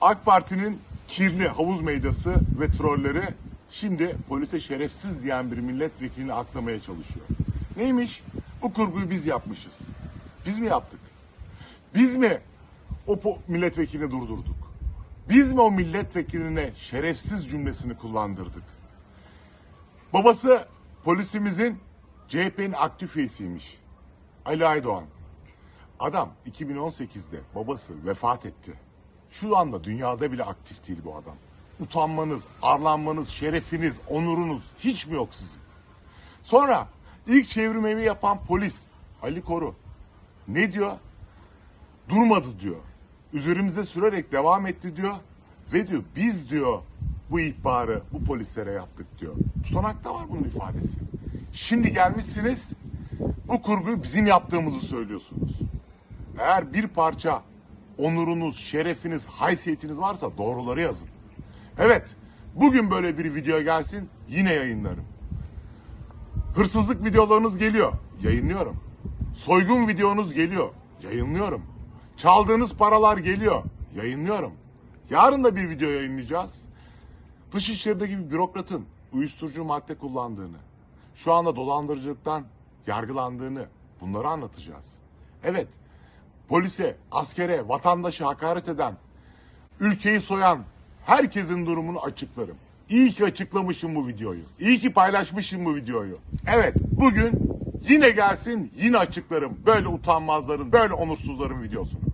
AK Parti'nin kirli havuz meydası ve trolleri şimdi polise şerefsiz diyen bir milletvekilini aklamaya çalışıyor. Neymiş? Bu kurguyu biz yapmışız. Biz mi yaptık? Biz mi o milletvekilini durdurduk? Biz mi o milletvekiline şerefsiz cümlesini kullandırdık? Babası polisimizin CHP'nin aktif üyesiymiş. Ali Aydoğan. Adam 2018'de babası vefat etti. Şu anda dünyada bile aktif değil bu adam. Utanmanız, arlanmanız, şerefiniz, onurunuz hiç mi yok sizin? Sonra ilk çevirmeyi yapan polis Ali Koru ne diyor? Durmadı diyor. Üzerimize sürerek devam etti diyor. Ve diyor biz diyor bu ihbarı bu polislere yaptık diyor. Tutanakta var bunun ifadesi. Şimdi gelmişsiniz bu kurguyu bizim yaptığımızı söylüyorsunuz. Eğer bir parça onurunuz, şerefiniz, haysiyetiniz varsa doğruları yazın. Evet, bugün böyle bir video gelsin yine yayınlarım. Hırsızlık videolarınız geliyor, yayınlıyorum. Soygun videonuz geliyor, yayınlıyorum. Çaldığınız paralar geliyor, yayınlıyorum. Yarın da bir video yayınlayacağız. Dışişleri'deki bir bürokratın uyuşturucu madde kullandığını, şu anda dolandırıcılıktan yargılandığını bunları anlatacağız. Evet, polise, askere, vatandaşı hakaret eden, ülkeyi soyan herkesin durumunu açıklarım. İyi ki açıklamışım bu videoyu. İyi ki paylaşmışım bu videoyu. Evet, bugün yine gelsin, yine açıklarım böyle utanmazların, böyle onursuzların videosunu.